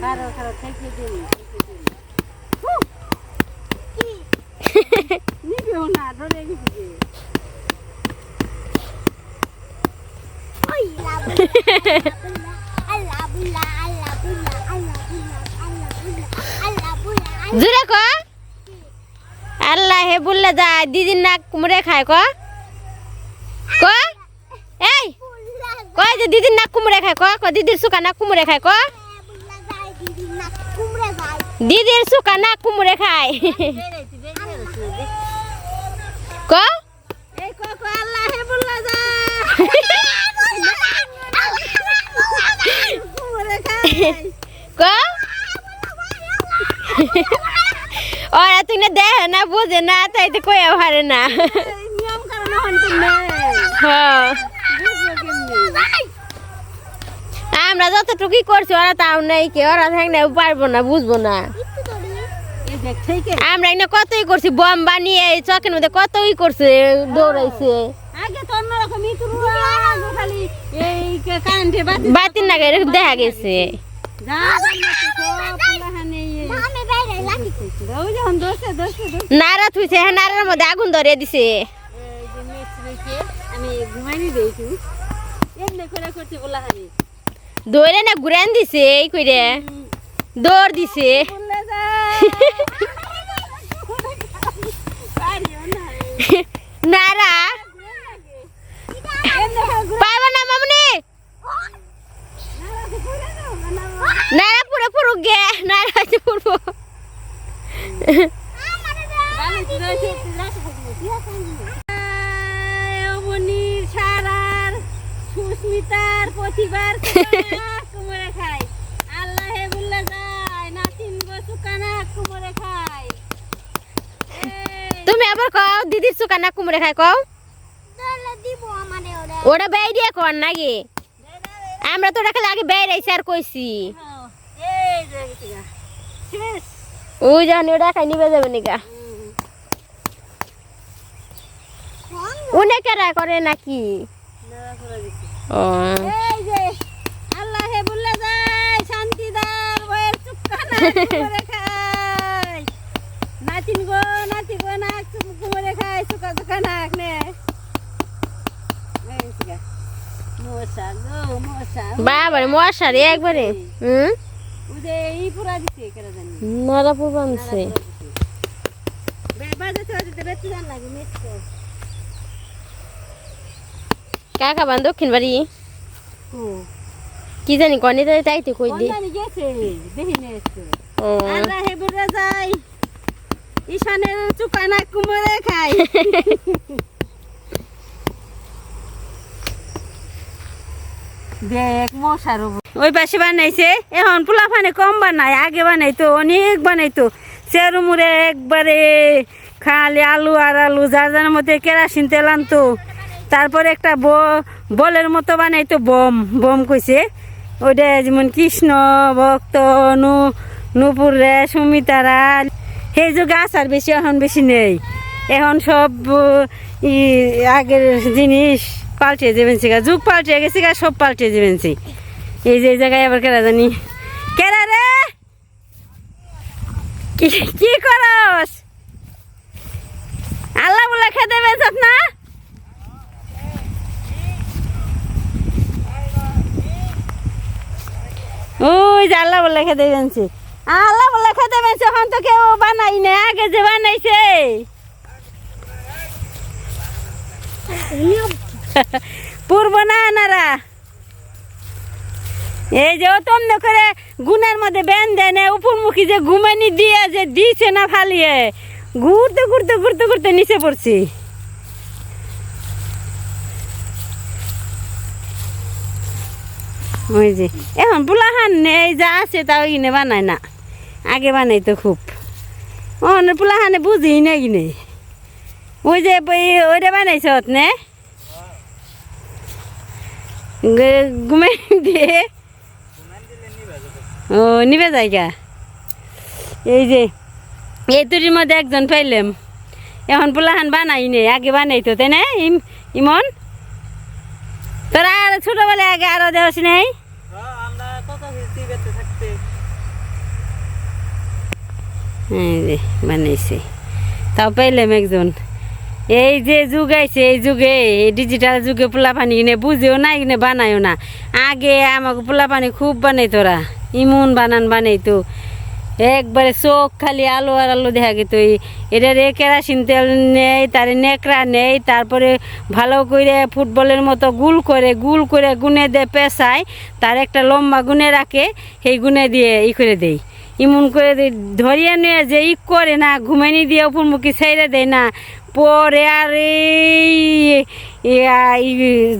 খারো খারো থেকে দিন নিবেও না ধরে গেছি। জুড়ে ক। আল্লাহ হে বললে যায় দিদির নাক কুমড়ে খায় ক। ক। এই। কয় যে দিদির নাক কুমড়ে খায় ক ক দিদির সুকা নাক কুমড়ে খায় ক। দিদির সুকা নাক কুমড়ে খায়। ক? ওরা তুই না দেখ না বুঝে না তাই তো কই পারে না। হ্যাঁ। আমরা যতটুকুই করছি, ওরা তাও নেই কে ওরা থাক না পারব না, বুঝব না। আমরা এখানে কতই করছি, বম বানিয়ে, এই চকের মধ্যে কতই করছে, দৌড়াইছে। বাতির এরকম দেখা গেছে। নারা থুইছে হ্যাঁ নারার মধ্যে আগুন ধরিয়ে দিছে। আমি ঘুমাইনি দিয়েছি করছে পোলাহানি দৌড়ে না, ঘুরান দিছে, এই কইরে। দৌড় দিছে। নারা। করে না, মামনি। নারা পুরো পুরো গে, নারা পুরো সুস্মিতার প্রতিবার কুমড়ে খায়। আল্লাহে বললে যায় নাতিন সুকানা কুমড়ে খায়। তুমি আবার কও দিদির সুকা না কুমড়ে খায় কও? ওটা বেই দিয়ে কর নাকি? আমরা তো ওটা খালি আগে বেই রাইছি আর কইছি। ওই জানি ওটা খাই নিবে যাবে নিকা? উনি কেরা করে নাকি নাতিন গো নাতি গো চুপ কুমড়ে খায় চুকা চুকা নাক নে। বাবারে মশারি একবারে হুম? এই পুরা বানছে বাজাতে বাজাতে বেঁচে জান লাগে মেটকো কাকা বান দক্ষিণ বাড়ি? কি জানি কনি তাই তাইতে কই দি? আল্লাহে ঈশানের চুকানা কুমড়ে খায়। দেখ মশার ওই পাশে বানাইছে এখন পোলা ফানে কম বানায় আগে বানাইতো অনেক বানাইতো। চেরু মুড়ে একবারে খালি আলু আর আলু যার যার মধ্যে কেরাসিন তেল আনতো। তারপরে একটা বলের মতো বানাইতো বম বম কইছে। ওইটা যেমন কৃষ্ণ, ভক্ত, নু, নুপুর রে সুমিতারা সেই যে গাছ আর বেশি, এখন বেশি নেই। এখন সব, ই, আগের জিনিস পাল্টে যাবেন গা যুগ পাল্টে গেছে গা, সব পাল্টে যাবেন এই যে জায়গায় আবার কেরা জানি। কেরা রে? কি কি করস? আল্লাহ বলে খেতে বেচত না ওই যে আল্লাহ বলে আল্লাহ তো কেউ বানাই না আগে যে বানাইছে। পূর্ব না আনারা। এই যে করে গুনের মধ্যে বেন দেয় না, উপরমুখী যে ঘুমানি দিয়ে যে দিছে না ফালিয়ে, ঘুরতে ঘুরতে ঘুরতে ঘুরতে নিচে পড়ছি। ওই যে। এখন পোলাহান এই যা আছে তাও কিনে বানায় না। আগে বানাইতো খুব। অনেক পোলাহানে বুঝি না কিনে ওই যে ওই- ওইটা বানাইছ নে? ঘুমে দিয়ে। ও, নিবে জায়গা। এই যে, এই তুরির মধ্যে একজন পাইলাম। এখন পোলাহান বানাই নে, আগে বানাইতো তাই না, ইম- ইমন? ছোটবেলায় আগে আরও দেওয়া নাই? বানাইছে। তাও পাইলাম একজন। এই যে যুগ আইছে, এই যুগে, এই ডিজিটাল যুগে পোলা পানি কিনে বুঝেও না কিনে বানায়ও না। আগে আমাকে পোলা পানি খুব বানাই তোরা ইমুন বানান বানাইতো। একবারে চোখ খালি আলো আর আলো দেখা গেত এটারে কেরাসিন তেল নেই, তার নেকড়া নেই, তারপরে ভালো করে ফুটবলের মতো গুল করে গুল করে গুনে দে পেশায় তার একটা লম্বা গুনে রাখে, সেই গুনে দিয়ে ই করে দেই। ইমন করে দে- ধরিয়ে নিয়ে যে ই করে না ঘুমানি দিয়ে উপর মুখি ছেড়ে দেয় না, পরে আর এই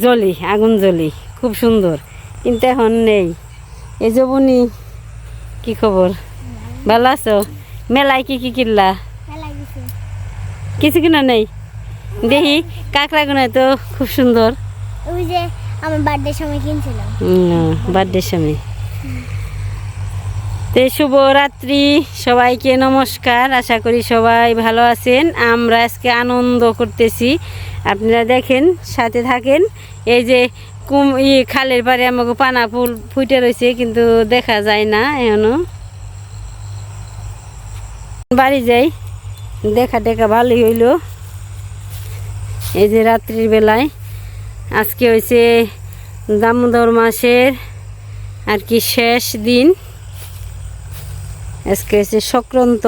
জ্বলি, আগুন জ্বলি, খুব সুন্দর। কিন্তু এখন নেই। এই যে বুনি কি খবর? ভালো আছো? মেলায় কি কি কিনলা? কিছু। কিনা নেই? দেখি কাঁকড়া গুনা তো খুব সুন্দর। ওই যে আমার বার্থডে সময় কিনছিলাম। বার্থডের সময়। তে শুভরাত্রি সবাইকে নমস্কার। আশা করি সবাই ভালো আছেন। আমরা আজকে আনন্দ করতেছি। আপনারা দেখেন সাথে থাকেন। এই যে কুম ই খালের পারে আমাকে পানা ফুল ফুটে রয়েছে কিন্তু দেখা যায় না এখনও। বাড়ি যাই, দেখা টেকা ভালোই হইল। এই যে রাত্রির বেলায়, আজকে হয়েছে দামোদর মাসের আর কি শেষ দিন। আজকে হচ্ছে সংক্রান্ত।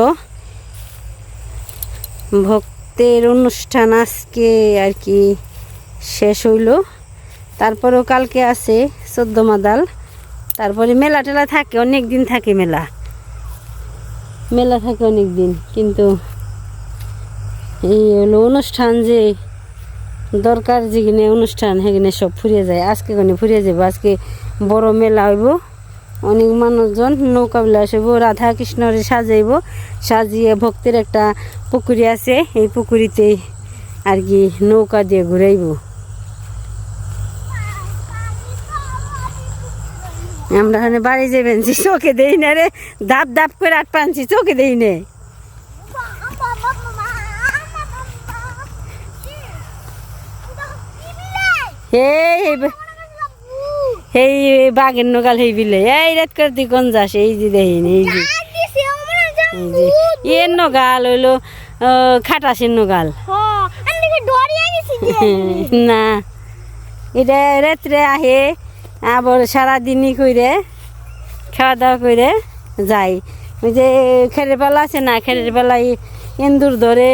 ভক্তের অনুষ্ঠান আজকে আর কি শেষ হইল। তারপরেও কালকে আছে চোদ্দ মাদাল। তারপরে মেলা টেলা থাকে, অনেক দিন থাকে মেলা। মেলা থাকে অনেক দিন কিন্তু এই হলো অনুষ্ঠান যে দরকার যেখানে অনুষ্ঠান, সেখানে সব ফুরিয়ে যায়। আজকে কোনে ফুরিয়ে যাব আজকে বড় মেলা হইব, অনেক মানুষজন নৌকা বিলাস হইব, রাধা কৃষ্ণরে সাজাইব, সাজিয়ে ভক্তের একটা পুকুরি আছে, এই পুকুরিতে আর কি নৌকা দিয়ে ঘুরাইব। আমরা এখানে বাড়ি যাবেন যে চোখে দেই না রে। দাপ দাপ করে আট পানছি চোখে দেই নে। এই বাঘের নগাল হেই বিলে। এই রাত করে তুই কোন যাস? এই যে দেখিন এই যে। এর নগাল হইল খাটাসের নগাল। না। এটা রাত্রে আহে আবার সারাদিনই কইরে খাওয়া দাওয়া করে যাই। ওই যে খেরের বেলা আছে না খেরের বেলায় এন্দুর ধরে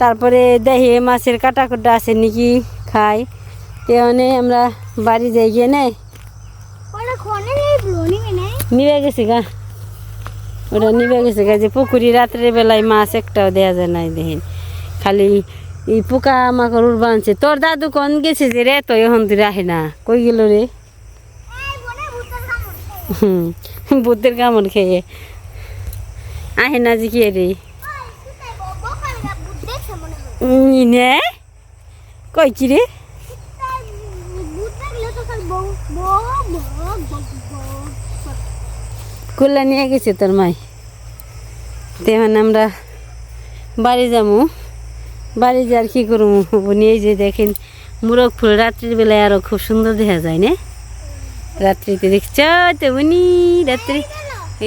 তারপরে দেহে মাছের কাটা কুটা আছে নাকি খাই। তেমনি আমরা বাড়ি যাই গিয়ে নে। নিবে গেছি গা। ওটা নিবে গেছে গা যে পুকুরি রাত্রের বেলায় মাছ একটাও দেওয়া যায় নাই দেখেন। খালি এই পোকা মাকড় উড়বা আনছে তোর দাদু কন গেছে যে রে? তো এখন তুই রাহে না। কই গেল রে? হুম, বুদ্ধের কামড় খেয়ে। আহে না যে কি রে? নে? কই কি রে? কুল্লা নিয়ে গেছে তোর মাই। তেমন আমরা বাড়ি যাব বাড়ি যার কি করব নিয়ে যে দেখেন মুরগ ফুল রাত্রির বেলায় আরও খুব সুন্দর দেখা যায়, না? রাত্রিতে দেখছ তো উনি রাত্রি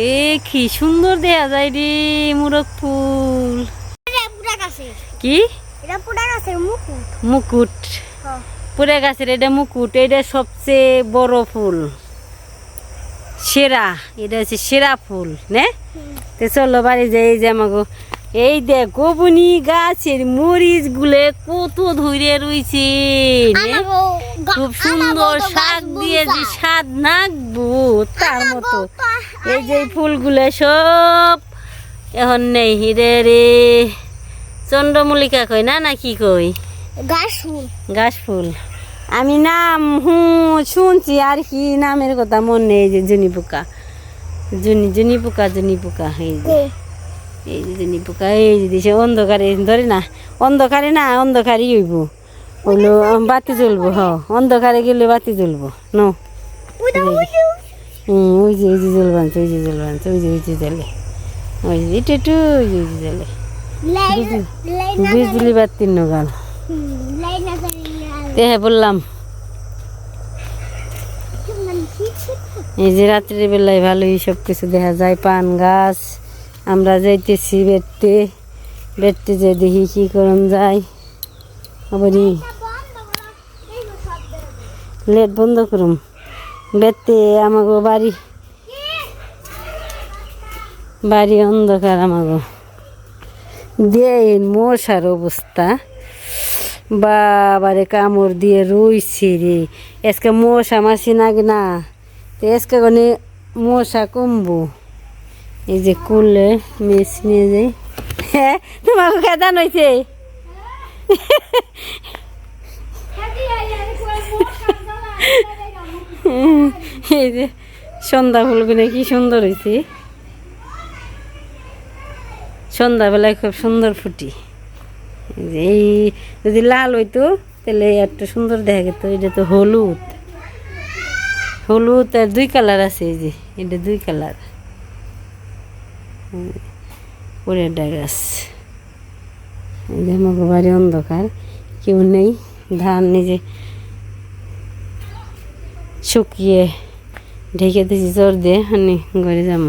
এ কি সুন্দর দেখা যায় রে মুরগ ফুল। কি? মুকুট। মুকুট। পুরে গাছের এটা মুকুট এটা সবচেয়ে বড় ফুল। সেরা এটা হচ্ছে সেরা ফুল নে? তো চলো বাড়ি যাই এই যে আমাকে এই দেখ গোবনি গাছের মরিচ গুলে কত ধরে রয়েছে? খুব সুন্দর শাক দিয়ে যে। স্বাদ নাকবো তার মতো। এই যে ফুলগুলো সব এখন নেই হিরে রে। চন্দ্রমল্লিকা কই না না কি কই? গাছ ফুল। গাছ ফুল। আমি নাম হু শুনছি আর কি নামের কথা মনে নেই যে জুনি পোকা। জুনি জুনি পোকা জুনি পোকা এই যে। এই যে জুনি পোকা এই যে অন্ধকারে ধরে না অন্ধকারে না অন্ধকারই হইব। হইল বাতি জ্বলবো হ অন্ধকারে গেলে বাতি জ্বলবো নো হুম ওই যে ওই যে জ্বলবানছে ওই যে জ্বলবানছে ওই যে ওই যে জ্বলে। ওই যে একটু একটু ওই যে ওই যে জ্বলে। বিজলি বাতির নগাল। লাইট না বললাম। এই যে রাত্রের বেলায় ভালোই সব কিছু দেখা যায় পান গাছ। আমরা যাইতেছি বেডতে। বেডতে যে দেখি কি করন যায়। আবারই লেট বন্ধ করুম। বেতে আমাগো বাড়ি। বাড়ি অন্ধকার আমাগো। দেন মশার অবস্থা। বাবারে কামড় দিয়ে রইছে রে। এসকে মশা মাসি নাকি না। তো আজকে গনে মশা কমবো। এই যে কুলে মেস নিয়ে যাই। হ্যাঁ তোমাকে খেদান হয়েছে এই যে সন্ধ্যা ফুলগুলো কি সুন্দর হয়েছে সন্ধ্যাবেলায় খুব সুন্দর ফুটি। এই যদি লাল হইতো, তাহলে একটু সুন্দর দেখা যেত এটা তো হলুদ। হলুদ আর দুই কালার আছে এই যে, এটা দুই কালার। পরে গাছ এই যে আমাকে বাড়ি অন্ধকার, কেউ নেই। ধান নিজে শুকিয়ে ঢেকে দিয়েছি জোর দিয়ে হানি ঘরে যাব।